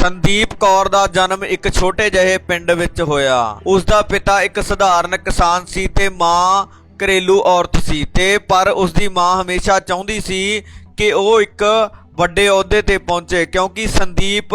ਸੰਦੀਪ ਕੌਰ ਦਾ ਜਨਮ ਇੱਕ ਛੋਟੇ ਜਿਹੇ ਪਿੰਡ ਵਿੱਚ ਹੋਇਆ। ਉਸ ਦਾ ਪਿਤਾ ਇੱਕ ਸਧਾਰਨ ਕਿਸਾਨ ਸੀ ਤੇ ਮਾਂ ਘਰੇਲੂ ਔਰਤ ਸੀ ਤੇ ਪਰ ਉਸ ਦੀ ਮਾਂ ਹਮੇਸ਼ਾ ਚਾਹੁੰਦੀ ਸੀ ਕਿ ਉਹ ਇੱਕ ਵੱਡੇ ਅਹੁਦੇ ਤੇ ਪਹੁੰਚੇ ਕਿਉਂਕਿ ਸੰਦੀਪ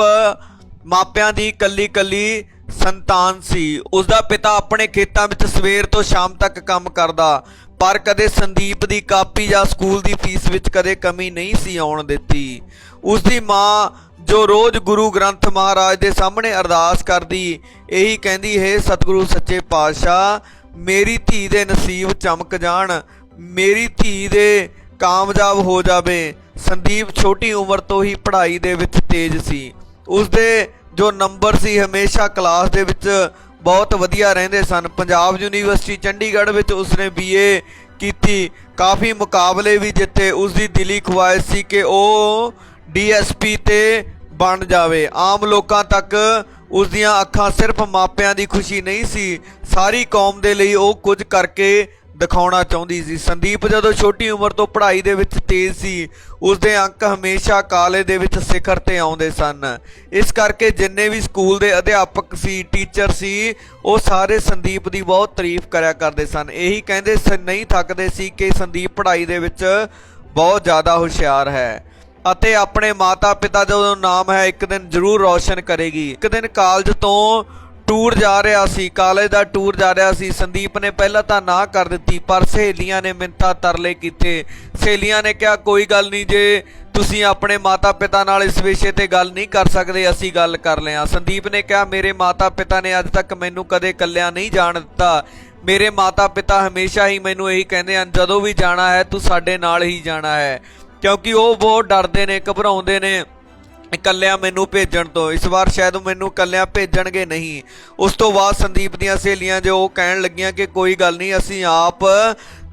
ਮਾਪਿਆਂ ਦੀ ਕੱਲੀ ਕੱਲੀ ਸੰਤਾਨ ਸੀ। ਉਸ ਦਾ ਪਿਤਾ ਆਪਣੇ ਖੇਤਾਂ ਵਿੱਚ ਸਵੇਰ ਤੋਂ ਸ਼ਾਮ ਤੱਕ ਕੰਮ ਕਰਦਾ, ਪਰ ਕਦੇ ਸੰਦੀਪ ਦੀ ਕਾਪੀ ਜਾਂ ਸਕੂਲ ਦੀ ਫੀਸ ਵਿੱਚ ਕਦੇ ਕਮੀ ਨਹੀਂ ਸੀ ਆਉਣ ਦਿੱਤੀ। ਉਸ ਦੀ ਮਾਂ ਜੋ ਰੋਜ਼ ਗੁਰੂ ਗ੍ਰੰਥ ਮਹਾਰਾਜ ਦੇ ਸਾਹਮਣੇ ਅਰਦਾਸ ਕਰਦੀ, ਇਹੀ ਕਹਿੰਦੀ, ਹੈ ਸਤਿਗੁਰੂ ਸੱਚੇ ਪਾਤਸ਼ਾਹ, ਮੇਰੀ ਧੀ ਦੇ ਨਸੀਬ ਚਮਕ ਜਾਣ, ਮੇਰੀ ਧੀ ਦੇ ਕਾਮਯਾਬ ਹੋ ਜਾਵੇ। ਸੰਦੀਪ ਛੋਟੀ ਉਮਰ ਤੋਂ ਹੀ ਪੜ੍ਹਾਈ ਦੇ ਵਿੱਚ ਤੇਜ਼ ਸੀ। ਉਸ ਦੇ ਜੋ ਨੰਬਰ ਸੀ, ਹਮੇਸ਼ਾ ਕਲਾਸ ਦੇ ਵਿੱਚ ਬਹੁਤ ਵਧੀਆ ਰਹਿੰਦੇ ਸਨ। ਪੰਜਾਬ ਯੂਨੀਵਰਸਿਟੀ ਚੰਡੀਗੜ੍ਹ ਵਿੱਚ ਉਸਨੇ ਬੀਏ ਕੀਤੀ। ਕਾਫੀ ਮੁਕਾਬਲੇ ਵੀ ਜਿੱਤੇ। ਉਸ ਦੀ ਦਿਲੀ ਖੁਆਇਸ਼ ਸੀ ਕਿ ਉਹ ਡੀਐਸਪੀ ਤੇ ਬਣ ਜਾਵੇ। ਆਮ ਲੋਕਾਂ ਤੱਕ ਉਸ ਦੀਆਂ ਅੱਖਾਂ ਸਿਰਫ ਮਾਪਿਆਂ ਦੀ ਖੁਸ਼ੀ ਨਹੀਂ ਸੀ, ਸਾਰੀ ਕੌਮ ਦੇ ਲਈ ਉਹ ਕੁਝ ਕਰਕੇ ਦਿਖਾਉਣਾ ਚਾਹੁੰਦੀ ਸੀ। ਸੰਦੀਪ ਜਦੋਂ ਛੋਟੀ ਉਮਰ ਤੋਂ ਪੜ੍ਹਾਈ ਦੇ ਵਿੱਚ ਤੇਜ਼ ਸੀ, ਉਸ ਦੇ ਅੰਕ ਹਮੇਸ਼ਾ ਕਾਲਜ ਦੇ ਵਿੱਚ ਸਿਖਰ ਤੇ ਆਉਂਦੇ ਸਨ। ਇਸ ਕਰਕੇ ਜਿੰਨੇ ਵੀ ਸਕੂਲ ਦੇ ਅਧਿਆਪਕ ਸੀ, ਟੀਚਰ ਸੀ, ਉਹ ਸਾਰੇ ਸੰਦੀਪ ਦੀ ਬਹੁਤ ਤਾਰੀਫ ਕਰਿਆ ਕਰਦੇ ਸਨ। ਇਹੀ ਕਹਿੰਦੇ ਸ- ਨਹੀਂ ਥੱਕਦੇ ਸੀ ਕਿ ਸੰਦੀਪ ਪੜ੍ਹਾਈ ਦੇ ਵਿੱਚ ਬਹੁਤ ਜ਼ਿਆਦਾ ਹੁਸ਼ਿਆਰ ਹੈ। ਅਤੇ ਆਪਣੇ ਮਾਤਾ-ਪਿਤਾ ਜਦੋਂ ਨਾਮ ਹੈ, ਇੱਕ ਦਿਨ ਜ਼ਰੂਰ ਰੌਸ਼ਨ ਕਰੇਗੀ। ਇੱਕ ਦਿਨ ਕਾਲਜ ਤੋਂ ਟੂਰ ਜਾ ਰਿਹਾ ਸੀ, ਕਾਲਜ ਦਾ ਟੂਰ ਜਾ ਰਿਹਾ ਸੀ। ਸੰਦੀਪ ਨੇ ਪਹਿਲਾਂ ਤਾਂ ਨਾ ਕਰ ਦਿੱਤੀ, ਪਰ ਸਹੇਲੀਆਂ ਨੇ ਮਿੰਤਾ ਤਰਲੇ ਕੀਤੇ। ਸਹੇਲੀਆਂ ਨੇ ਕਿਹਾ, ਕੋਈ ਗੱਲ ਨਹੀਂ, ਜੇ ਤੁਸੀਂ ਆਪਣੇ ਮਾਤਾ-ਪਿਤਾ ਨਾਲ ਇਸ ਵਿਸ਼ੇ ਤੇ ਗੱਲ ਨਹੀਂ ਕਰ ਸਕਦੇ, ਅਸੀਂ ਗੱਲ ਕਰ ਲਿਆ। ਸੰਦੀਪ ਨੇ ਕਿਹਾ, ਮੇਰੇ ਮਾਤਾ-ਪਿਤਾ ਨੇ ਅੱਜ ਤੱਕ ਮੈਨੂੰ ਕਦੇ ਇਕੱਲਿਆਂ ਨਹੀਂ ਜਾਣ ਦਿੱਤਾ। ਮੇਰੇ ਮਾਤਾ-ਪਿਤਾ ਹਮੇਸ਼ਾ ਹੀ ਮੈਨੂੰ ਇਹੀ ਕਹਿੰਦੇ ਹਨ, ਜਦੋਂ ਵੀ ਜਾਣਾ ਹੈ, ਤੂੰ ਸਾਡੇ ਨਾਲ ਹੀ ਜਾਣਾ ਹੈ। ਕਿਉਂਕਿ ਉਹ ਬਹੁਤ ਡਰਦੇ ਨੇ, ਘਬਰਾਉਂਦੇ ਨੇ, ਇਕੱਲਿਆਂ ਮੈਨੂੰ ਭੇਜਣ ਤੋਂ। ਇਸ ਵਾਰ ਸ਼ਾਇਦ ਮੈਨੂੰ ਇਕੱਲਿਆਂ ਭੇਜਣਗੇ ਨਹੀਂ। ਉਸ ਤੋਂ ਬਾਅਦ ਸੰਦੀਪ ਦੀਆਂ ਸਹੇਲੀਆਂ ਜੋ ਉਹ ਕਹਿਣ ਲੱਗੀਆਂ ਕਿ ਕੋਈ ਗੱਲ ਨਹੀਂ, ਅਸੀਂ ਆਪ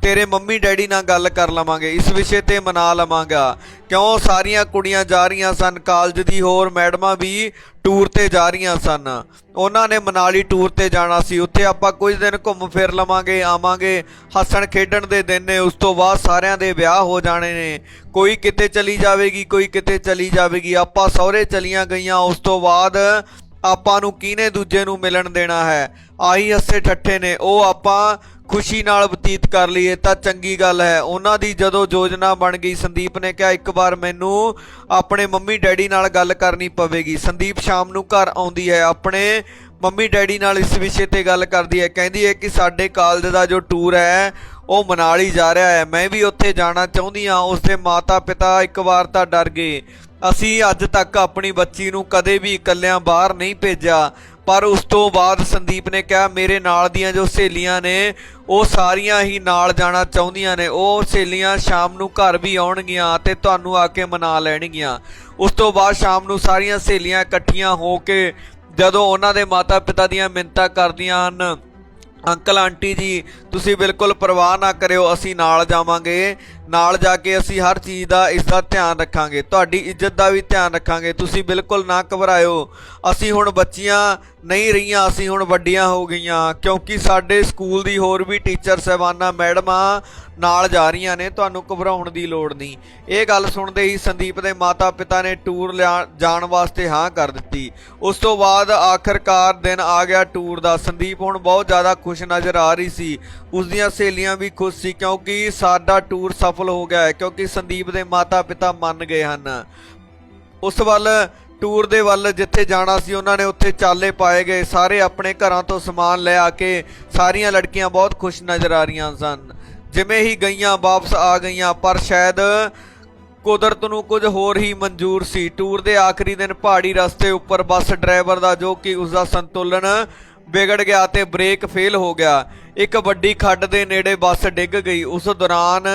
ਤੇਰੇ ਮੰਮੀ ਡੈਡੀ ਨਾਲ ਗੱਲ ਕਰ ਲਵਾਂਗੇ, ਇਸ ਵਿਸ਼ੇ ਤੇ ਮਨਾ ਲਵਾਂਗਾ। ਕਿਉਂ? ਸਾਰੀਆਂ ਕੁੜੀਆਂ ਜਾ ਰਹੀਆਂ ਸਨ ਕਾਲਜ ਦੀ, ਹੋਰ ਮੈਡਮਾਂ ਵੀ ਟੂਰ ਤੇ ਜਾ ਰਹੀਆਂ ਸਨ। ਉਹਨਾਂ ਨੇ ਮਨਾਲੀ ਟੂਰ ਤੇ ਜਾਣਾ ਸੀ। ਉੱਥੇ ਆਪਾਂ ਕੁਝ ਦਿਨ ਘੁੰਮ ਫਿਰ ਲਵਾਂਗੇ, ਆਵਾਂਗੇ, ਹੱਸਣ ਖੇਡਣ ਦੇ ਦਿਨ ਨੇ। ਉਸ ਤੋਂ ਬਾਅਦ ਸਾਰਿਆਂ ਦੇ ਵਿਆਹ ਹੋ ਜਾਣੇ ਨੇ। ਕੋਈ ਕਿਤੇ ਚਲੀ ਜਾਵੇਗੀ, ਕੋਈ ਕਿਤੇ ਚਲੀ ਜਾਵੇਗੀ। ਆਪਾਂ ਸਹੁਰੇ ਚਲੀਆਂ ਗਈਆਂ। ਉਸ ਤੋਂ ਬਾਅਦ ਆਪਾਂ ਨੂੰ ਕਿਹਨੇ ਦੂਜੇ ਨੂੰ ਮਿਲਣ ਦੇਣਾ ਹੈ? ਆਹੀ ਹੱਸੇ ਠੱਠੇ ਨੇ, ਉਹ ਆਪਾਂ ਖੁਸ਼ੀ ਨਾਲ ਬਤੀਤ ਕਰ ਲਈਏ ਤਾਂ ਚੰਗੀ ਗੱਲ ਹੈ। ਉਹਨਾਂ ਦੀ ਜਦੋਂ ਯੋਜਨਾ ਬਣ ਗਈ, ਸੰਦੀਪ ਨੇ ਕਿਹਾ, ਇੱਕ ਵਾਰ ਮੈਨੂੰ ਆਪਣੇ ਮੰਮੀ ਡੈਡੀ ਨਾਲ ਗੱਲ ਕਰਨੀ ਪਵੇਗੀ। ਸੰਦੀਪ ਸ਼ਾਮ ਨੂੰ ਘਰ ਆਉਂਦੀ ਹੈ, ਆਪਣੇ ਮੰਮੀ ਡੈਡੀ ਨਾਲ ਇਸ ਵਿਸ਼ੇ ਤੇ ਗੱਲ ਕਰਦੀ ਹੈ। ਕਹਿੰਦੀ ਹੈ ਕਿ ਸਾਡੇ ਕਾਲਜ ਦਾ ਜੋ ਟੂਰ ਹੈ, ਉਹ ਮਨਾਲੀ ਜਾ ਰਿਹਾ ਹੈ। ਮੈਂ ਵੀ ਉੱਥੇ ਜਾਣਾ ਚਾਹੁੰਦੀ ਹਾਂ, ਉਸਦੇ ਮਾਤਾ-ਪਿਤਾ ਇੱਕ ਵਾਰ ਤਾਂ ਡਰ ਗਏ। ਅਸੀਂ ਅੱਜ ਤੱਕ ਆਪਣੀ ਬੱਚੀ ਨੂੰ ਕਦੇ ਵੀ ਇਕੱਲਿਆਂ ਬਾਹਰ ਨਹੀਂ ਭੇਜਿਆ, ਪਰ ਉਸ ਤੋਂ ਬਾਅਦ ਸੰਦੀਪ ਨੇ ਕਿਹਾ, ਮੇਰੇ ਨਾਲ ਦੀਆਂ ਜੋ ਸਹੇਲੀਆਂ ਨੇ, ਉਹ ਸਾਰੀਆਂ ਹੀ ਨਾਲ ਜਾਣਾ ਚਾਹੁੰਦੀਆਂ ਨੇ। ਉਹ ਸਹੇਲੀਆਂ ਸ਼ਾਮ ਨੂੰ ਘਰ ਵੀ ਆਉਣਗੀਆਂ ਤੇ ਤੁਹਾਨੂੰ ਆ ਕੇ ਮਨਾ ਲੈਣਗੀਆਂ। ਉਸ ਤੋਂ ਬਾਅਦ ਸ਼ਾਮ ਨੂੰ ਸਾਰੀਆਂ ਸਹੇਲੀਆਂ ਇਕੱਠੀਆਂ ਹੋ ਕੇ ਜਦੋਂ ਉਹਨਾਂ ਦੇ ਮਾਤਾ-ਪਿਤਾ ਦੀਆਂ ਮਿੰਨਤਾਂ ਕਰਦੀਆਂ ਹਨ, ਅੰਕਲ, ਆਂਟੀ ਜੀ, ਤੁਸੀਂ ਬਿਲਕੁਲ ਪਰਵਾਹ ਨਾ ਕਰਿਓ, ਅਸੀਂ ਨਾਲ ਜਾਵਾਂਗੇ। ਨਾਲ ਜਾ ਕੇ ਅਸੀਂ ਹਰ ਚੀਜ਼ ਦਾ, ਇਸ ਦਾ ਧਿਆਨ ਰੱਖਾਂਗੇ। ਤੁਹਾਡੀ ਇੱਜ਼ਤ ਦਾ ਵੀ ਧਿਆਨ ਰੱਖਾਂਗੇ। ਤੁਸੀਂ ਬਿਲਕੁਲ ਨਾ ਘਬਰਾਇਓ। ਅਸੀਂ ਹੁਣ ਬੱਚੀਆਂ ਨਹੀਂ ਰਹੀਆਂ, ਅਸੀਂ ਹੁਣ ਵੱਡੀਆਂ ਹੋ ਗਈਆਂ। ਕਿਉਂਕਿ ਸਾਡੇ ਸਕੂਲ ਦੀ ਹੋਰ ਵੀ ਟੀਚਰ ਸਹਿਬਾਨਾਂ, ਮੈਡਮਾਂ ਨਾਲ ਜਾ ਰਹੀਆਂ ਨੇ, ਤੁਹਾਨੂੰ ਘਬਰਾਉਣ ਦੀ ਲੋੜ ਨਹੀਂ। ਇਹ ਗੱਲ ਸੁਣਦੇ ਹੀ ਸੰਦੀਪ ਦੇ ਮਾਤਾ-ਪਿਤਾ ਨੇ ਟੂਰ ਲਿਆ- ਜਾਣ ਵਾਸਤੇ ਹਾਂ ਕਰ ਦਿੱਤੀ। ਉਸ ਤੋਂ ਬਾਅਦ ਆਖਰਕਾਰ ਦਿਨ ਆ ਗਿਆ ਟੂਰ ਦਾ। ਸੰਦੀਪ ਹੁਣ ਬਹੁਤ ਜ਼ਿਆਦਾ ਖੁਸ਼ ਨਜ਼ਰ ਆ ਰਹੀ ਸੀ। ਉਸ ਦੀਆਂ ਸਹੇਲੀਆਂ ਵੀ ਖੁਸ਼ ਸੀ ਕਿਉਂਕਿ ਸਾਡਾ ਟੂਰ ਸਫਲ ਹੋ ਗਿਆ ਹੈ ਕਿਉਂਕਿ ਸੰਦੀਪ ਦੇ ਮਾਤਾ-ਪਿਤਾ ਮੰਨ ਗਏ ਹਨ। ਉਸ ਵੱਲ, ਟੂਰ ਦੇ ਵੱਲ ਜਿੱਥੇ ਜਾਣਾ ਸੀ, ਉਹਨਾਂ ਨੇ ਉੱਥੇ ਚਾਲੇ ਪਾਏ ਗਏ। ਸਾਰੇ ਆਪਣੇ ਘਰਾਂ ਤੋਂ ਸਮਾਨ ਲੈ ਆ ਕੇ ਸਾਰੀਆਂ ਲੜਕੀਆਂ ਬਹੁਤ ਖੁਸ਼ ਨਜ਼ਰ ਆ ਰਹੀਆਂ ਸਨ। ਜਿਵੇਂ ਹੀ ਗਈਆਂ ਵਾਪਸ ਆ ਗਈਆਂ, ਪਰ ਸ਼ਾਇਦ ਕੁਦਰਤ ਨੂੰ ਕੁਝ ਹੋਰ ਹੀ ਮਨਜ਼ੂਰ ਸੀ। ਟੂਰ ਦੇ ਆਖਰੀ ਦਿਨ ਪਹਾੜੀ ਰਸਤੇ ਉੱਪਰ ਬੱਸ ਡਰਾਈਵਰ ਦਾ ਜੋ ਕਿ ਉਸ ਦਾ ਸੰਤੁਲਨ ਵਿਗੜ ਗਿਆ ਤੇ ਬ੍ਰੇਕ ਫੇਲ ਹੋ ਗਿਆ। ਇੱਕ ਵੱਡੀ ਖੱਡ ਦੇ ਨੇੜੇ ਬੱਸ ਡਿੱਗ ਗਈ। ਉਸ ਦੌਰਾਨ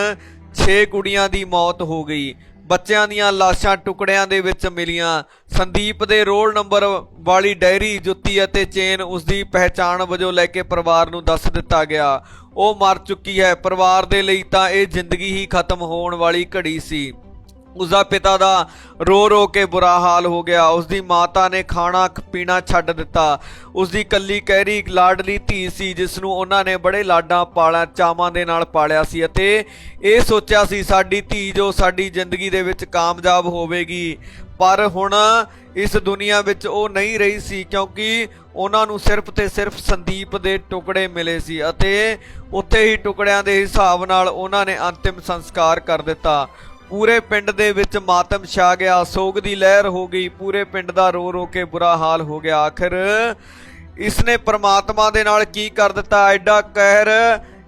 6 ਕੁੜੀਆਂ ਦੀ ਮੌਤ ਹੋ ਗਈ। ਬੱਚਿਆਂ ਦੀਆਂ ਲਾਸ਼ਾਂ ਟੁਕੜਿਆਂ ਦੇ ਵਿੱਚ ਮਿਲੀਆਂ। ਸੰਦੀਪ ਦੇ ਰੋਲ ਨੰਬਰ ਵਾਲੀ ਡਾਇਰੀ, ਜੁੱਤੀ ਅਤੇ ਚੇਨ ਉਸ ਦੀ ਪਹਿਚਾਣ ਵਜੋਂ ਲੈ ਕੇ ਪਰਿਵਾਰ ਨੂੰ ਦੱਸ ਦਿੱਤਾ ਗਿਆ। ਉਹ ਮਰ ਚੁੱਕੀ ਹੈ। ਪਰਿਵਾਰ ਦੇ ਲਈ ਤਾਂ ਇਹ ਜ਼ਿੰਦਗੀ ਹੀ ਖਤਮ ਹੋਣ ਵਾਲੀ ਘੜੀ ਸੀ। ਉਸਦਾ ਪਿਤਾ ਦਾ ਰੋ ਰੋ ਕੇ ਬੁਰਾ ਹਾਲ ਹੋ ਗਿਆ। ਉਸਦੀ ਮਾਤਾ ਨੇ ਖਾਣਾ ਪੀਣਾ ਛੱਡ ਦਿੱਤਾ। ਉਸਦੀ ਕੱਲੀ ਕਹਿਰੀ ਲਾਡਲੀ ਧੀ ਸੀ ਜਿਸ ਨੂੰ ਉਹਨਾਂ ਨੇ ਬੜੇ ਲਾਡਾਂ ਪਾਲਿਆ ਚਾਵਾਂ ਦੇ ਨਾਲ ਪਾਲਿਆ ਸੀ ਅਤੇ ਇਹ ਸੋਚਿਆ ਸੀ, ਸਾਡੀ ਧੀ ਜੋ ਸਾਡੀ ਜ਼ਿੰਦਗੀ ਦੇ ਵਿੱਚ ਕਾਮਯਾਬ ਹੋਵੇਗੀ। ਪਰ ਹੁਣ ਇਸ ਦੁਨੀਆ ਵਿੱਚ ਉਹ ਨਹੀਂ ਰਹੀ ਸੀ, ਕਿਉਂਕਿ ਉਹਨਾਂ ਨੂੰ ਸਿਰਫ ਤੇ ਸਿਰਫ ਸੰਦੀਪ ਦੇ ਟੁਕੜੇ ਮਿਲੇ ਸੀ ਅਤੇ ਉੱਥੇ ਹੀ ਟੁਕੜਿਆਂ ਦੇ ਹਿਸਾਬ ਨਾਲ ਉਹਨਾਂ ਨੇ ਅੰਤਿਮ ਸੰਸਕਾਰ ਕਰ ਦਿੱਤਾ। ਪੂਰੇ ਪਿੰਡ ਦੇ ਵਿੱਚ ਮਾਤਮ ਛਾ ਗਿਆ, ਸੋਗ ਦੀ ਲਹਿਰ ਹੋ ਗਈ, ਪੂਰੇ ਪਿੰਡ ਦਾ ਰੋ ਰੋ ਕੇ ਬੁਰਾ ਹਾਲ ਹੋ ਗਿਆ। ਆਖਰ ਇਸਨੇ ਪ੍ਰਮਾਤਮਾ ਦੇ ਨਾਲ ਕੀ ਕਰ ਦਿੱਤਾ? ਐਡਾ ਕਹਿਰ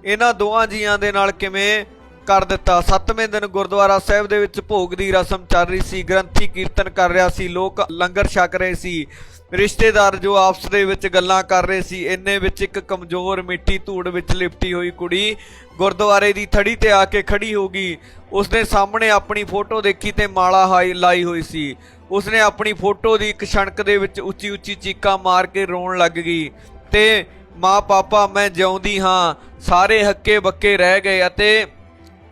ਇਹਨਾਂ ਦੋਹਾਂ ਜੀਆਂ ਦੇ ਨਾਲ ਕਿਵੇਂ ਕਰ ਦਿੱਤਾ? ਸੱਤਵੇਂ ਦਿਨ ਗੁਰਦੁਆਰਾ ਸਾਹਿਬ ਦੇ ਵਿੱਚ ਭੋਗ ਦੀ ਰਸਮ ਚੱਲ ਰਹੀ ਸੀ, ਗ੍ਰੰਥੀ ਕੀਰਤਨ ਕਰ ਰਿਹਾ ਸੀ, ਲੋਕ ਲੰਗਰ ਛਕ ਰਹੇ ਸੀ, ਰਿਸ਼ਤੇਦਾਰ ਜੋ ਆਪਸ ਦੇ ਵਿੱਚ ਗੱਲਾਂ ਕਰ ਰਹੇ ਸੀ, ਇੰਨੇ ਵਿੱਚ ਇੱਕ ਕਮਜ਼ੋਰ ਮਿੱਟੀ ਧੂੜ ਵਿੱਚ ਲਿਪਟੀ ਹੋਈ ਕੁੜੀ ਗੁਰਦੁਆਰੇ ਦੀ ਥੜੀ ਤੇ ਆ ਕੇ ਖੜੀ ਹੋ ਗਈ। ਉਸਨੇ ਸਾਹਮਣੇ ਆਪਣੀ ਫੋਟੋ ਦੇਖੀ ਤੇ ਮਾਲਾ ਹਾਈ ਲਾਈ ਹੋਈ ਸੀ। ਉਸਨੇ ਆਪਣੀ ਫੋਟੋ ਦੀ ਇੱਕ ਛਣਕ ਦੇ ਵਿੱਚ ਉੱਚੀ ਉੱਚੀ ਚੀਕਾਂ ਮਾਰ ਕੇ ਰੋਣ ਲੱਗ ਗਈ ਤੇ ਮਾਂ ਪਾਪਾ ਮੈਂ ਜਿਉਂਦੀ ਹਾਂ, ਸਾਰੇ ਹੱਕੇ ਬੱਕੇ ਰਹਿ ਗਏ ਅਤੇ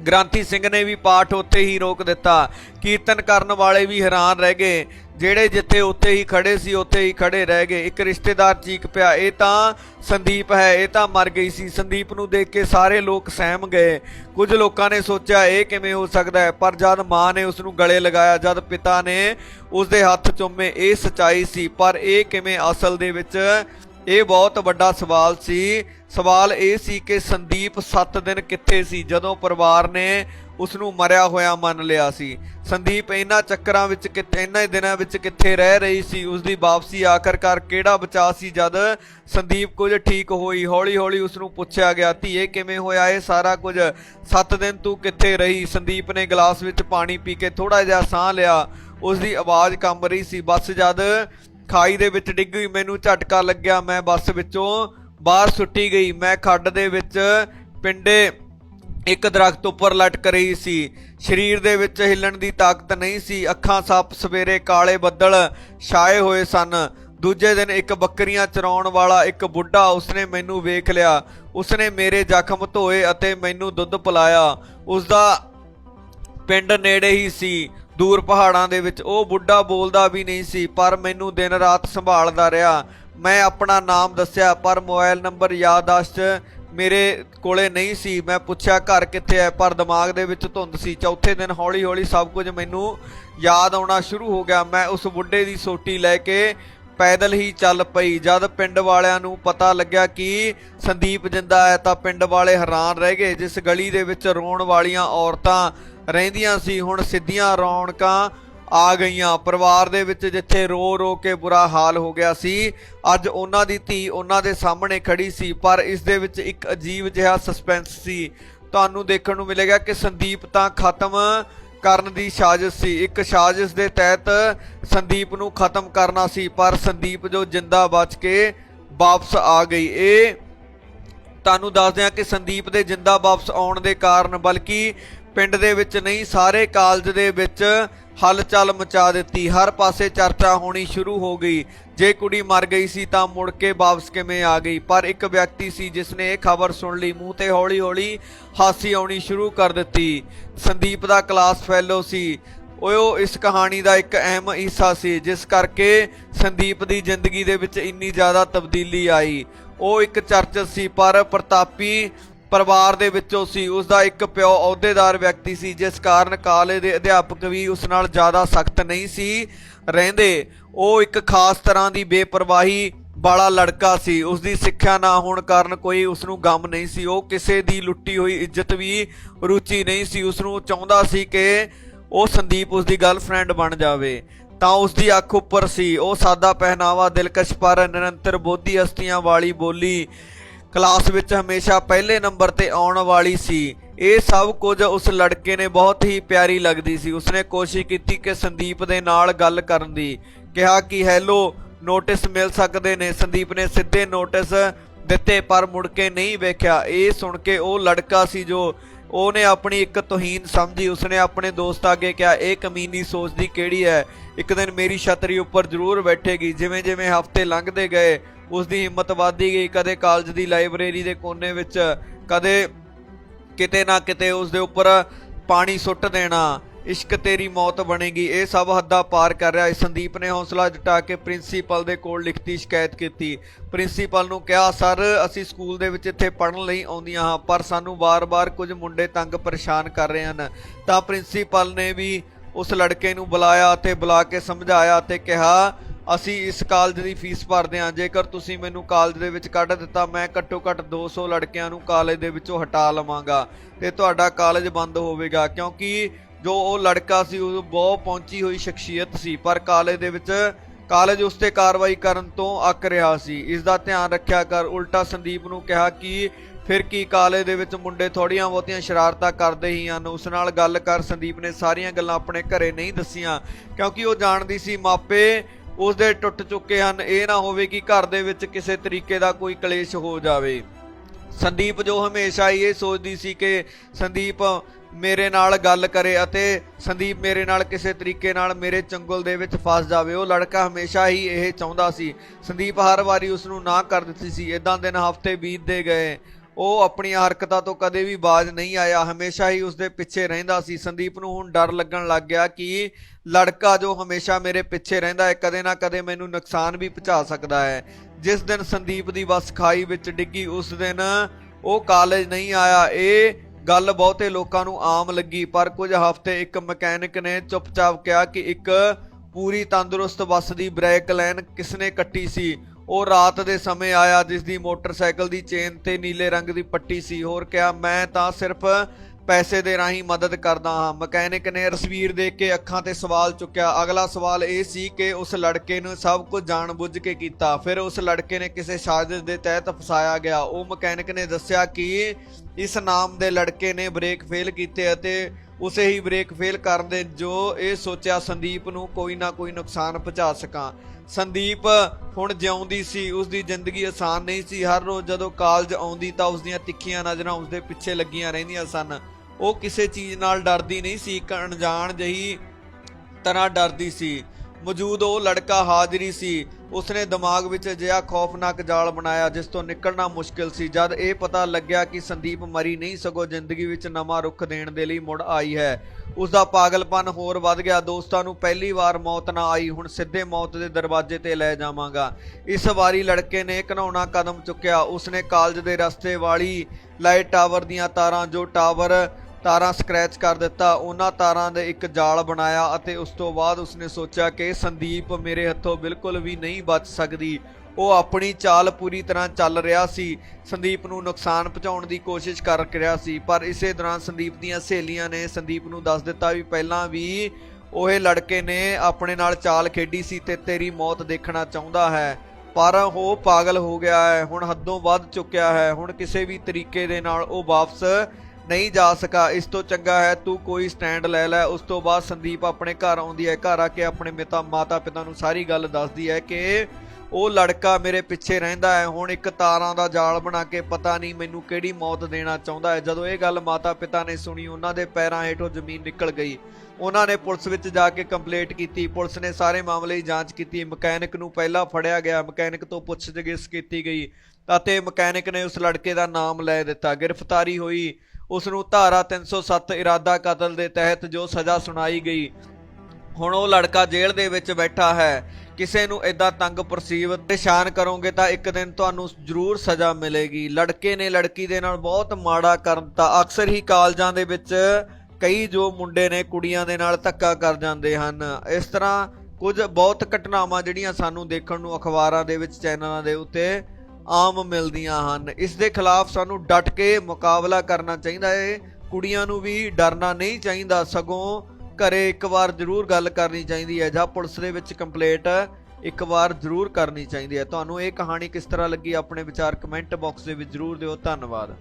ਗ੍ਰਾਂਥੀ ਸਿੰਘ ਨੇ ਵੀ ਪਾਠ ਉੱਥੇ ਹੀ ਰੋਕ ਦਿੱਤਾ। ਕੀਰਤਨ ਕਰਨ ਵਾਲੇ ਵੀ ਹੈਰਾਨ ਰਹਿ ਗਏ। ਜਿਹੜੇ ਜਿੱਥੇ ਉੱਥੇ ਹੀ ਖੜੇ ਸੀ, ਉੱਥੇ ਹੀ ਖੜੇ ਰਹਿ ਗਏ। ਇੱਕ ਰਿਸ਼ਤੇਦਾਰ ਚੀਕ ਪਿਆ, ਇਹ ਤਾਂ ਸੰਦੀਪ ਹੈ, ਇਹ ਤਾਂ ਮਰ ਗਈ ਸੀ। ਸੰਦੀਪ ਨੂੰ ਦੇਖ ਕੇ ਸਾਰੇ ਲੋਕ ਸਹਿਮ ਗਏ। ਕੁਝ ਲੋਕਾਂ ਨੇ ਸੋਚਿਆ, ਇਹ ਕਿਵੇਂ ਹੋ ਸਕਦਾ ਹੈ? ਪਰ ਜਦ ਮਾਂ ਨੇ ਉਸ ਨੂੰ ਗਲੇ ਲਗਾਇਆ, ਜਦ ਪਿਤਾ ਨੇ ਉਸ ਦੇ ਹੱਥ ਚੁੰਮੇ, ਇਹ ਸਚਾਈ ਸੀ, ਪਰ ਇਹ ਕਿਵੇਂ ਅਸਲ ਦੇ ਵਿੱਚ? ਇਹ ਬਹੁਤ ਵੱਡਾ ਸਵਾਲ ਸੀ। ਸਵਾਲ ਇਹ ਸੀ ਕਿ ਸੰਦੀਪ 7 ਦਿਨ ਕਿੱਥੇ ਸੀ? ਜਦੋਂ ਪਰਿਵਾਰ ਨੇ ਉਸ ਨੂੰ ਮਰਿਆ ਹੋਇਆ ਮੰਨ ਲਿਆ ਸੀ। ਸੰਦੀਪ ਇਹਨਾਂ ਚੱਕਰਾਂ ਵਿੱਚ ਕਿੱਥੇ ਇਹਨਾਂ ਹੀ ਦਿਨਾਂ ਵਿੱਚ ਕਿੱਥੇ ਰਹਿ ਰਹੀ ਸੀ? ਉਸ ਦੀ ਵਾਪਸੀ ਆਖਰਕਾਰ ਕਿਹੜਾ ਬਚਾ ਸੀ ਜਦ ਸੰਦੀਪ ਕੁਝ ਠੀਕ ਹੋਈ? ਹੌਲੀ ਹੌਲੀ ਉਸ ਨੂੰ ਪੁੱਛਿਆ ਗਿਆ, ਧੀਏ, ਕਿਵੇਂ ਹੋਇਆ ਇਹ ਸਾਰਾ ਕੁਝ? 7 ਦਿਨ ਤੂੰ ਕਿੱਥੇ ਰਹੀ? ਸੰਦੀਪ ਨੇ ਗਲਾਸ ਵਿੱਚ ਪਾਣੀ ਪੀ ਕੇ ਥੋੜਾ ਜਿਹਾ ਸਾਹ ਲਿਆ। ਉਸ ਦੀ ਆਵਾਜ਼ ਕੰਬ ਰਹੀ ਸੀ। ਬੱਸ ਜਦ ਖਾਈ ਦੇ ਵਿੱਚ ਡਿੱਗ ਗਈ, ਮੈਨੂੰ ਝਟਕਾ ਲੱਗਿਆ। ਮੈਂ ਬੱਸ ਵਿੱਚੋਂ ਬਾਹਰ ਸੁੱਟੀ ਗਈ। ਮੈਂ ਖੱਡ ਦੇ ਵਿੱਚ ਪਿੰਡੇ ਇੱਕ ਦਰਖਤ ਉੱਪਰ ਲਟਕ ਰਹੀ ਸੀ। ਸਰੀਰ ਦੇ ਵਿੱਚ ਹਿੱਲਣ ਦੀ ਤਾਕਤ ਨਹੀਂ ਸੀ। ਅੱਖਾਂ ਸੱਪ ਸਵੇਰੇ ਕਾਲੇ ਬੱਦਲ ਛਾਏ ਹੋਏ ਸਨ। ਦੂਜੇ ਦਿਨ ਇੱਕ ਬੱਕਰੀਆਂ ਚਰਾਉਣ ਵਾਲਾ ਇੱਕ ਬੁੱਢਾ ਉਸਨੇ ਮੈਨੂੰ ਵੇਖ ਲਿਆ। ਉਸਨੇ ਮੇਰੇ ਜ਼ਖਮ ਧੋਏ ਅਤੇ ਮੈਨੂੰ ਦੁੱਧ ਪਿਲਾਇਆ। ਉਸਦਾ ਪਿੰਡ ਨੇੜੇ ਹੀ ਸੀ, ਦੂਰ ਪਹਾੜਾਂ ਦੇ ਵਿੱਚ। ਉਹ ਬੁੱਢਾ ਬੋਲਦਾ ਵੀ ਨਹੀਂ ਸੀ, ਪਰ ਮੈਨੂੰ ਦਿਨ ਰਾਤ ਸੰਭਾਲਦਾ ਰਿਹਾ। ਮੈਂ ਆਪਣਾ ਨਾਮ ਦੱਸਿਆ, ਪਰ ਮੋਬਾਈਲ ਨੰਬਰ ਯਾਦਾਸ਼ਤ ਮੇਰੇ ਕੋਲੇ ਨਹੀਂ ਸੀ। ਮੈਂ ਪੁੱਛਿਆ, ਘਰ ਕਿੱਥੇ ਹੈ? ਪਰ ਦਿਮਾਗ ਦੇ ਵਿੱਚ ਧੁੰਦ ਸੀ। ਚੌਥੇ ਦਿਨ ਹੌਲੀ ਹੌਲੀ ਸਭ ਕੁਝ ਮੈਨੂੰ ਯਾਦ ਆਉਣਾ ਸ਼ੁਰੂ ਹੋ ਗਿਆ। ਮੈਂ ਉਸ ਬੁੱਢੇ ਦੀ ਸੋਟੀ ਲੈ ਕੇ ਪੈਦਲ ਹੀ ਚੱਲ ਪਈ। ਜਦ ਪਿੰਡ ਵਾਲਿਆਂ ਨੂੰ ਪਤਾ ਲੱਗਿਆ ਕਿ ਸੰਦੀਪ ਜਿੰਦਾ ਹੈ, ਤਾਂ ਪਿੰਡ ਵਾਲੇ ਹੈਰਾਨ ਰਹਿ ਗਏ। ਜਿਸ ਗਲੀ ਦੇ ਵਿੱਚ ਰੋਣ ਵਾਲੀਆਂ ਔਰਤਾਂ ਰਹਿੰਦੀਆਂ ਸੀ, ਹੁਣ ਸਿੱਧੀਆਂ ਰੌਣਕਾਂ ਆ ਗਈਆਂ। ਪਰਿਵਾਰ ਦੇ ਵਿੱਚ ਜਿੱਥੇ ਰੋ ਰੋ ਕੇ ਬੁਰਾ ਹਾਲ ਹੋ ਗਿਆ ਸੀ, ਅੱਜ ਉਹਨਾਂ ਦੀ ਧੀ ਉਹਨਾਂ ਦੇ ਸਾਹਮਣੇ ਖੜੀ ਸੀ, ਪਰ ਇਸ ਦੇ ਵਿੱਚ ਇੱਕ ਅਜੀਬ ਜਿਹਾ ਸਸਪੈਂਸ ਸੀ। ਤੁਹਾਨੂੰ ਦੇਖਣ ਨੂੰ ਮਿਲੇਗਾ ਕਿ ਸੰਦੀਪ ਤਾਂ ਖਤਮ ਕਰਨ ਦੀ ਸਾਜ਼ਿਸ਼ ਸੀ। ਇੱਕ ਸਾਜ਼ਿਸ਼ ਦੇ ਤਹਿਤ ਸੰਦੀਪ ਨੂੰ ਖਤਮ ਕਰਨਾ ਸੀ, ਪਰ ਸੰਦੀਪ ਜੋ ਜਿੰਦਾ ਬਚ ਕੇ ਵਾਪਸ ਆ ਗਈ। ਇਹ ਤੁਹਾਨੂੰ ਦੱਸਦੇ ਹਾਂ ਕਿ ਸੰਦੀਪ ਦੇ ਜਿੰਦਾ ਵਾਪਸ ਆਉਣ ਦੇ ਕਾਰਨ, ਬਲਕਿ ਪਿੰਡ ਦੇ ਵਿੱਚ ਨਹੀਂ, ਸਾਰੇ ਕਾਲਜ ਦੇ ਵਿੱਚ ਹਲਚਲ ਮਚਾ ਦਿੱਤੀ। ਹਰ ਪਾਸੇ ਚਰਚਾ ਹੋਣੀ ਸ਼ੁਰੂ ਹੋ ਗਈ। ਜੇ ਕੁੜੀ ਮਰ ਗਈ ਸੀ ਤਾਂ ਮੁੜ ਕੇ ਵਾਪਸ ਕਿਵੇਂ ਆ ਗਈ? ਪਰ ਇੱਕ ਵਿਅਕਤੀ ਸੀ ਜਿਸ ਨੇ ਇਹ ਖਬਰ ਸੁਣ ਲਈ। ਮੂੰਹ ਤੇ ਹੌਲੀ-ਹੌਲੀ ਹਾਸੀ ਆਉਣੀ ਸ਼ੁਰੂ ਕਰ ਦਿੱਤੀ। ਸੰਦੀਪ ਦਾ ਕਲਾਸ ਫੈਲੋ ਸੀ। ਉਹ ਇਸ ਕਹਾਣੀ ਦਾ ਇੱਕ ਅਹਿਮ ਹਿੱਸਾ ਸੀ, ਜਿਸ ਕਰਕੇ ਸੰਦੀਪ ਦੀ ਜ਼ਿੰਦਗੀ ਦੇ ਵਿੱਚ ਇੰਨੀ ਜ਼ਿਆਦਾ ਤਬਦੀਲੀ ਆਈ। ਉਹ ਇੱਕ ਚਰਚ ਸੀ, ਪਰ ਪ੍ਰਤਾਪੀ ਪਰਿਵਾਰ ਦੇ ਵਿੱਚੋਂ ਸੀ। ਉਸ ਦਾ ਇੱਕ ਪਿਓ ਅਹੁਦੇਦਾਰ ਵਿਅਕਤੀ ਸੀ, ਜਿਸ ਕਾਰਨ ਕਾਲਜ ਦੇ ਅਧਿਆਪਕ ਵੀ ਉਸ ਨਾਲ ਜ਼ਿਆਦਾ ਸਖਤ ਨਹੀਂ ਸੀ ਰਹਿੰਦੇ। ਉਹ ਇੱਕ ਖਾਸ ਤਰ੍ਹਾਂ ਦੀ ਬੇਪਰਵਾਹੀ ਵਾਲਾ ਲੜਕਾ ਸੀ। ਉਸ ਦੀ ਸਿੱਖਿਆ ਨਾ ਹੋਣ ਕਾਰਨ ਕੋਈ ਉਸ ਨੂੰ ਗਮ ਨਹੀਂ ਸੀ। ਉਹ ਕਿਸੇ ਦੀ ਲੁੱਟੀ ਹੋਈ ਇੱਜ਼ਤ ਵੀ ਰੁਚੀ ਨਹੀਂ ਸੀ। ਉਸ ਨੂੰ ਚਾਹੁੰਦਾ ਸੀ ਕਿ ਉਹ ਸੰਦੀਪ ਉਸ ਦੀ ਗਰਲਫ੍ਰੈਂਡ ਬਣ ਜਾਵੇ। ਤਾਂ ਉਸ ਦੀ ਅੱਖ ਉੱਪਰ ਸੀ। ਉਹ ਸਾਦਾ ਪਹਿਨਾਵਾ, ਦਿਲਕਸ਼ ਪਰ, ਨਿਰੰਤਰ ਬੋਧੀ ਹਸਤੀਆਂ ਵਾਲੀ ਬੋਲੀ ਕਲਾਸ ਵਿੱਚ ਹਮੇਸ਼ਾ ਪਹਿਲੇ ਨੰਬਰ ਤੇ ਆਉਣ ਵਾਲੀ ਸੀ। ਇਹ ਸਭ ਕੁਝ ਉਸ ਲੜਕੇ ਨੇ ਬਹੁਤ ਹੀ ਪਿਆਰੀ ਲੱਗਦੀ ਸੀ। ਉਸਨੇ ਕੋਸ਼ਿਸ਼ ਕੀਤੀ ਕਿ ਸੰਦੀਪ ਦੇ ਨਾਲ ਗੱਲ ਕਰਨ ਦੀ। ਕਿਹਾ ਕਿ, ਹੈਲੋ, ਨੋਟਿਸ ਮਿਲ ਸਕਦੇ ਨੇ। ਸੰਦੀਪ ਨੇ ਸਿੱਧੇ ਨੋਟਿਸ ਦਿੱਤੇ, ਪਰ ਮੁੜ ਕੇ ਨਹੀਂ ਵੇਖਿਆ। ਇਹ ਸੁਣ ਕੇ ਉਹ ਲੜਕਾ ਸੀ ਜੋ ਉਹਨੇ ਆਪਣੀ ਇੱਕ ਤੋਹੀਨ ਸਮਝੀ, ਉਸਨੇ ਆਪਣੇ ਦੋਸਤ ਅੱਗੇ ਕਿਹਾ, ਇਹ ਕਮੀਨੀ ਸੋਚਦੀ ਕਿਹੜੀ ਹੈ? ਇੱਕ ਦਿਨ ਮੇਰੀ ਛਤਰੀ ਉੱਪਰ ਜ਼ਰੂਰ ਬੈਠੇਗੀ। ਜਿਵੇਂ ਜਿਵੇਂ ਹਫ਼ਤੇ ਲੰਘਦੇ ਗਏ ਉਸ ਦੀ ਹਿੰਮਤ ਵੱਧਦੀ ਗਈ, ਕਦੇ ਕਾਲਜ ਦੀ ਲਾਇਬ੍ਰੇਰੀ ਦੇ ਕੋਨੇ ਵਿੱਚ, ਕਦੇ ਕਿਤੇ ਨਾ ਕਿਤੇ ਉਸ ਦੇ ਉੱਪਰ ਪਾਣੀ ਸੁੱਟ ਦੇਣਾ। ਇਸ਼ਕ ਤੇਰੀ ਮੌਤ ਬਣੇਗੀ। ਇਹ ਸਭ ਹੱਦਾਂ ਪਾਰ ਕਰ ਰਿਹਾ। ਸੰਦੀਪ ਨੇ ਹੌਸਲਾ ਜਟਾ ਕੇ ਪ੍ਰਿੰਸੀਪਲ ਦੇ ਕੋਲ ਲਿਖਤੀ ਸ਼ਿਕਾਇਤ ਕੀਤੀ। ਪ੍ਰਿੰਸੀਪਲ ਨੂੰ ਕਿਹਾ, ਸਰ, ਅਸੀਂ ਸਕੂਲ ਦੇ ਵਿੱਚ ਇੱਥੇ ਪੜ੍ਹਨ ਲਈ ਆਉਂਦੀਆਂ ਹਾਂ, ਪਰ ਸਾਨੂੰ ਵਾਰ-ਵਾਰ ਕੁਝ ਮੁੰਡੇ ਤੰਗ ਪਰੇਸ਼ਾਨ ਕਰ ਰਹੇ ਹਨ। ਤਾਂ ਪ੍ਰਿੰਸੀਪਲ ਨੇ ਵੀ ਉਸ ਲੜਕੇ ਨੂੰ ਬੁਲਾਇਆ ਤੇ ਬੁਲਾ ਕੇ ਸਮਝਾਇਆ ਤੇ ਕਿਹਾ, ਅਸੀਂ ਇਸ ਕਾਲਜ ਦੀ ਫੀਸ ਭਰਦੇ ਹਾਂ। ਜੇਕਰ ਤੁਸੀਂ ਮੈਨੂੰ ਕਾਲਜ ਦੇ ਵਿੱਚ ਕੱਢ ਦਿੱਤਾ, ਮੈਂ ਘੱਟੋ ਘੱਟ 200 ਲੜਕਿਆਂ ਨੂੰ ਕਾਲਜ ਦੇ ਵਿੱਚੋਂ ਹਟਾ ਲਵਾਂਗਾ ਤੇ ਤੁਹਾਡਾ ਕਾਲਜ ਬੰਦ ਹੋਵੇਗਾ, ਕਿਉਂਕਿ ਜੋ ਉਹ ਲੜਕਾ ਸੀ, ਉਹ ਬਹੁਤ ਪਹੁੰਚੀ ਹੋਈ ਸ਼ਖਸੀਅਤ ਸੀ, ਪਰ ਕਾਲਜ ਦੇ ਵਿੱਚ ਕਾਲਜ ਉਸ ਤੇ ਕਾਰਵਾਈ ਕਰਨ ਤੋਂ ਅੱਕ ਰਿਹਾ ਸੀ। ਇਸ ਦਾ ਧਿਆਨ ਰੱਖਿਆ ਕਰ, ਉਲਟਾ ਸੰਦੀਪ ਨੂੰ ਕਿਹਾ ਕਿ ਫਿਰ ਕੀ ਕਾਲਜ ਦੇ ਵਿੱਚ ਮੁੰਡੇ ਥੋੜੀਆਂ ਬਹੁਤੀਆਂ ਸ਼ਰਾਰਤਾਂ ਕਰਦੇ ਹੀ ਹਨ। ਉਸ ਨਾਲ ਗੱਲ ਕਰ, ਸੰਦੀਪ ਨੇ ਸਾਰੀਆਂ ਗੱਲਾਂ ਆਪਣੇ ਘਰੇ ਨਹੀਂ ਦੱਸੀਆਂ, ਕਿਉਂਕਿ ਉਹ ਜਾਣਦੀ ਸੀ ਮਾਪੇ ਉਸ ਦੇ ਟੁੱਟ ਚੁੱਕੇ ਹਨ। ਇਹ ਨਾ ਹੋਵੇ ਕਿ ਘਰ ਦੇ ਵਿੱਚ ਕਿਸੇ ਤਰੀਕੇ ਦਾ ਕੋਈ ਕਲੇਸ਼ ਹੋ ਜਾਵੇ। ਸੰਦੀਪ ਜੋ ਹਮੇਸ਼ਾ ਹੀ ਇਹ ਸੋਚਦੀ ਸੀ ਕਿ ਸੰਦੀਪ ਮੇਰੇ ਨਾਲ ਗੱਲ ਕਰੇ ਅਤੇ ਸੰਦੀਪ ਮੇਰੇ ਨਾਲ ਕਿਸੇ ਤਰੀਕੇ ਨਾਲ ਮੇਰੇ ਚੰਗਲ ਦੇ ਵਿੱਚ ਫਸ ਜਾਵੇ। ਉਹ ਲੜਕਾ ਹਮੇਸ਼ਾ ਹੀ ਇਹ ਚਾਹੁੰਦਾ ਸੀ। ਸੰਦੀਪ ਹਰ ਵਾਰੀ ਉਸ ਨੂੰ ਨਾ ਕਰ ਦਿੱਤੀ ਸੀ। ਇਦਾਂ ਦਿਨ ਹਫ਼ਤੇ ਬੀਤਦੇ ਗਏ। ਉਹ ਆਪਣੀਆਂ ਹਰਕਤਾਂ ਤੋਂ ਕਦੇ ਵੀ ਬਾਜ਼ ਨਹੀਂ ਆਇਆ। ਹਮੇਸ਼ਾ ਹੀ ਉਸ ਦੇ ਪਿੱਛੇ ਰਹਿੰਦਾ ਸੀ। ਸੰਦੀਪ ਨੂੰ ਹੁਣ ਡਰ ਲੱਗਣ ਲੱਗ ਗਿਆ ਕਿ ਲੜਕਾ ਜੋ ਹਮੇਸ਼ਾ ਮੇਰੇ ਪਿੱਛੇ ਰਹਿੰਦਾ ਹੈ, ਕਦੇ ਨਾ ਕਦੇ ਮੈਨੂੰ ਨੁਕਸਾਨ ਵੀ ਪਹੁੰਚਾ ਸਕਦਾ ਹੈ। ਜਿਸ ਦਿਨ ਸੰਦੀਪ ਦੀ ਬੱਸ ਖਾਈ ਵਿੱਚ ਡਿੱਗੀ, ਉਸ ਦਿਨ ਉਹ ਕਾਲਜ ਨਹੀਂ ਆਇਆ। ਇਹ ਗੱਲ ਬਹੁਤੇ ਲੋਕਾਂ ਨੂੰ ਆਮ ਲੱਗੀ, ਪਰ ਕੁਝ ਹਫ਼ਤੇ ਇੱਕ ਮਕੈਨਿਕ ਨੇ ਚੁੱਪਚਾਪ ਕਿਹਾ ਕਿ ਇੱਕ ਪੂਰੀ ਤੰਦਰੁਸਤ ਬੱਸ ਦੀ ਬ੍ਰੇਕ ਲਾਈਨ ਕਿਸਨੇ ਕੱਟੀ ਸੀ। ਉਹ ਰਾਤ ਦੇ ਸਮੇਂ ਆਇਆ, ਜਿਸ ਦੀ ਮੋਟਰਸਾਈਕਲ ਦੀ ਚੇਨ ਤੇ ਨੀਲੇ ਰੰਗ ਦੀ ਪੱਟੀ ਸੀ। ਹੋਰ ਕਿਹਾ, ਮੈਂ ਤਾਂ ਸਿਰਫ ਪੈਸੇ ਦੇ ਰਾਹੀਂ ਮਦਦ ਕਰਦਾ ਹਾਂ। ਮਕੈਨਿਕ ਨੇ ਤਸਵੀਰ ਦੇਖ ਕੇ ਅੱਖਾਂ ਤੇ ਸਵਾਲ ਚੁੱਕਿਆ। ਅਗਲਾ ਸਵਾਲ ਇਹ ਸੀ ਕਿ ਉਸ ਲੜਕੇ ਨੂੰ ਸਭ ਕੁਝ ਜਾਣਬੁੱਝ ਕੇ ਕੀਤਾ। ਫਿਰ ਉਸ ਲੜਕੇ ਨੇ ਕਿਸੇ ਸਾਜ਼ਿਸ਼ ਦੇ ਤਹਿਤ ਫਸਾਇਆ ਗਿਆ। ਉਹ ਮਕੈਨਿਕ ਨੇ ਦੱਸਿਆ ਕਿ ਇਸ ਨਾਮ ਦੇ ਲੜਕੇ ਨੇ ਬ੍ਰੇਕ ਫੇਲ ਕੀਤੇ ਅਤੇ ਉਸੇ ਹੀ ਬ੍ਰੇਕ ਫੇਲ ਕਰਨ ਦੇ ਜੋ ਇਹ ਸੋਚਿਆ, ਸੰਦੀਪ ਨੂੰ ਕੋਈ ਨਾ ਕੋਈ ਨੁਕਸਾਨ ਪਹੁੰਚਾ ਸਕਾਂ। ਸੰਦੀਪ ਹੁਣ ਜਿਉਂਦੀ ਸੀ। ਉਸ ਦੀ ਜ਼ਿੰਦਗੀ ਆਸਾਨ ਨਹੀਂ ਸੀ। ਹਰ ਰੋਜ਼ ਜਦੋਂ ਕਾਲਜ ਆਉਂਦੀ ਤਾਂ ਉਸ ਦੀਆਂ ਤਿੱਖੀਆਂ ਨਜ਼ਰਾਂ ਉਸ ਦੇ ਪਿੱਛੇ ਲੱਗੀਆਂ ਰਹਿੰਦੀਆਂ ਸਨ। ਉਹ ਕਿਸੇ ਚੀਜ਼ ਨਾਲ ਡਰਦੀ ਨਹੀਂ ਸੀ, ਇੱਕ ਅਣਜਾਣ ਜਹੀ ਤਰ੍ਹਾਂ ਡਰਦੀ ਸੀ। ਮੌਜੂਦ ਉਹ ਲੜਕਾ ਹਾਜ਼ਰੀ ਸੀ। ਉਸਨੇ ਦਿਮਾਗ ਵਿੱਚ ਅਜਿਹਾ ਖੌਫਨਾਕ ਜਾਲ ਬਣਾਇਆ ਜਿਸ ਤੋਂ ਨਿਕਲਣਾ ਮੁਸ਼ਕਿਲ ਸੀ। ਜਦ ਇਹ ਪਤਾ ਲੱਗਿਆ ਕਿ ਸੰਦੀਪ ਮਰੀ ਨਹੀਂ ਸਗੋਂ ਜ਼ਿੰਦਗੀ ਵਿੱਚ ਨਵਾਂ ਰੁੱਖ ਦੇਣ ਦੇ ਲਈ ਮੁੜ ਆਈ ਹੈ। ਉਸ ਦਾ ਪਾਗਲਪਨ ਹੋਰ ਵੱਧ ਗਿਆ। ਦੋਸਤਾਂ ਨੂੰ ਪਹਿਲੀ ਵਾਰ ਮੌਤ ਨਾ ਆਈ। ਹੁਣ ਸਿੱਧੇ ਮੌਤ ਦੇ ਦਰਵਾਜ਼ੇ ਤੇ ਲੈ ਜਾਵਾਂਗਾ। ਇਸ ਵਾਰੀ ਲੜਕੇ ਨੇ ਘਨਾਉਣਾ ਕਦਮ ਚੁੱਕਿਆ। ਉਸਨੇ ਕਾਲਜ ਦੇ ਰਸਤੇ ਵਾਲੀ ਲਾਈਟ ਟਾਵਰ ਦੀਆਂ ਤਾਰਾਂ, ਜੋ ਟਾਵਰ ਤਾਰਾਂ ਸਕ੍ਰੈਚ ਕਰ ਦਿੱਤਾ। ਉਹਨਾਂ ਤਾਰਾਂ ਦੇ ਇੱਕ ਜਾਲ ਬਣਾਇਆ ਅਤੇ ਉਸ ਤੋਂ ਬਾਅਦ ਉਸਨੇ ਸੋਚਿਆ ਕਿ ਸੰਦੀਪ ਮੇਰੇ ਹੱਥੋਂ ਬਿਲਕੁਲ ਵੀ ਨਹੀਂ ਬਚ ਸਕਦੀ। ਉਹ ਆਪਣੀ ਚਾਲ ਪੂਰੀ ਤਰ੍ਹਾਂ ਚੱਲ ਰਿਹਾ ਸੀ। ਸੰਦੀਪ ਨੂੰ ਨੁਕਸਾਨ ਪਹੁੰਚਾਉਣ ਦੀ ਕੋਸ਼ਿਸ਼ ਕਰ ਰਿਹਾ ਸੀ, ਪਰ ਇਸੇ ਦੌਰਾਨ ਸੰਦੀਪ ਦੀਆਂ ਸਹੇਲੀਆਂ ਨੇ ਸੰਦੀਪ ਨੂੰ ਦੱਸ ਦਿੱਤਾ ਵੀ ਪਹਿਲਾਂ ਵੀ ਉਹ ਲੜਕੇ ਨੇ ਆਪਣੇ ਨਾਲ ਚਾਲ ਖੇਡੀ ਸੀ ਤੇ ਤੇਰੀ ਮੌਤ ਦੇਖਣਾ ਚਾਹੁੰਦਾ ਹੈ। ਪਰ ਉਹ ਪਾਗਲ ਹੋ ਗਿਆ ਹੈ, ਹੁਣ ਹੱਦੋਂ ਵੱਧ ਚੁੱਕਿਆ ਹੈ। ਹੁਣ ਕਿਸੇ ਵੀ ਤਰੀਕੇ ਦੇ ਨਾਲ ਉਹ ਵਾਪਸ ਨਹੀਂ ਜਾ ਸਕਾ, ਇਸ ਤੋਂ ਚੰਗਾ ਹੈ ਤੂੰ ਕੋਈ ਸਟੈਂਡ ਲੈ ਲੈ। ਉਸ ਤੋਂ ਬਾਅਦ ਸੰਦੀਪ ਆਪਣੇ ਘਰ ਆਉਂਦੀ ਹੈ। ਘਰ ਆ ਕੇ ਆਪਣੇ ਮਿਤਾ ਮਾਤਾ ਪਿਤਾ ਨੂੰ ਸਾਰੀ ਗੱਲ ਦੱਸਦੀ ਹੈ ਕਿ ਉਹ ਲੜਕਾ ਮੇਰੇ ਪਿੱਛੇ ਰਹਿੰਦਾ ਹੈ। ਹੁਣ ਇੱਕ ਤਾਰਾਂ ਦਾ ਜਾਲ ਬਣਾ ਕੇ ਪਤਾ ਨਹੀਂ ਮੈਨੂੰ ਕਿਹੜੀ ਮੌਤ ਦੇਣਾ ਚਾਹੁੰਦਾ ਹੈ। ਜਦੋਂ ਇਹ ਗੱਲ ਮਾਤਾ ਪਿਤਾ ਨੇ ਸੁਣੀ, ਉਹਨਾਂ ਦੇ ਪੈਰਾਂ ਹੇਠੋਂ ਜ਼ਮੀਨ ਨਿਕਲ ਗਈ। ਉਹਨਾਂ ਨੇ ਪੁਲਿਸ ਵਿੱਚ ਜਾ ਕੇ ਕੰਪਲੇਂਟ ਕੀਤੀ। ਪੁਲਿਸ ਨੇ ਸਾਰੇ ਮਾਮਲੇ ਦੀ ਜਾਂਚ ਕੀਤੀ। ਮਕੈਨਿਕ ਨੂੰ ਪਹਿਲਾਂ ਫੜਿਆ ਗਿਆ। ਮਕੈਨਿਕ ਤੋਂ ਪੁੱਛਗਿੱਛ ਕੀਤੀ ਗਈ। ਅਤੇ ਮਕੈਨਿਕ ਨੇ ਉਸ ਲੜਕੇ ਦਾ ਨਾਮ ਲੈ ਦਿੱਤਾ। ਗ੍ਰਿਫਤਾਰੀ ਹੋਈ। ਉਸ ਨੂੰ ਧਾਰਾ 307 ਇਰਾਦਾ ਕਤਲ ਦੇ ਤਹਿਤ ਜੋ ਸਜ਼ਾ ਸੁਣਾਈ ਗਈ, ਹੁਣ ਉਹ ਲੜਕਾ ਜੇਲ੍ਹ ਦੇ ਵਿੱਚ ਬੈਠਾ ਹੈ। ਕਿਸੇ ਨੂੰ ਇਦਾਂ ਤੰਗ ਪਰਸੀਵ ਪਰੇਸ਼ਾਨ ਕਰੋਗੇ ਤਾਂ ਇੱਕ ਦਿਨ ਤੁਹਾਨੂੰ ਜ਼ਰੂਰ ਸਜ਼ਾ ਮਿਲੇਗੀ। ਲੜਕੇ ਨੇ ਲੜਕੀ ਦੇ ਨਾਲ ਬਹੁਤ ਮਾੜਾ ਕਰਤਾ ਅਕਸਰ ਹੀ ਕਾਲਜਾਂ ਦੇ ਵਿੱਚ ਕਈ ਜੋ ਮੁੰਡੇ ਨੇ ਕੁੜੀਆਂ ਦੇ ਨਾਲ ਧੱਕਾ ਕਰ ਜਾਂਦੇ ਹਨ। ਇਸ ਤਰ੍ਹਾਂ ਕੁਝ ਬਹੁਤ ਘਟਨਾਵਾਂ ਜਿਹੜੀਆਂ ਸਾਨੂੰ ਦੇਖਣ ਨੂੰ ਅਖਬਾਰਾਂ ਦੇ ਵਿੱਚ, ਚੈਨਲਾਂ ਦੇ ਉੱਤੇ ਆਮ ਮਿਲਦੀਆਂ ਹਨ। ਇਸ ਦੇ ਖਿਲਾਫ ਸਾਨੂੰ ਡਟ ਕੇ ਮੁਕਾਬਲਾ ਕਰਨਾ ਚਾਹੀਦਾ ਹੈ ਕੁੜੀਆਂ ਨੂੰ ਵੀ ਡਰਨਾ ਨਹੀਂ ਚਾਹੀਦਾ। ਸਗੋਂ ਘਰੇ ਇੱਕ ਵਾਰ ਜ਼ਰੂਰ ਗੱਲ ਕਰਨੀ ਚਾਹੀਦੀ ਹੈ ਜਾਂ ਪੁਲਿਸ ਦੇ ਵਿੱਚ ਕੰਪਲੇਂਟ ਇੱਕ ਵਾਰ ਜ਼ਰੂਰ ਕਰਨੀ ਚਾਹੀਦੀ ਹੈ। ਤੁਹਾਨੂੰ ਇਹ ਕਹਾਣੀ ਕਿਸ ਤਰ੍ਹਾਂ ਲੱਗੀ, ਆਪਣੇ ਵਿਚਾਰ ਕਮੈਂਟ ਬਾਕਸ ਦੇ ਵਿੱਚ ਜ਼ਰੂਰ ਦਿਓ। ਧੰਨਵਾਦ।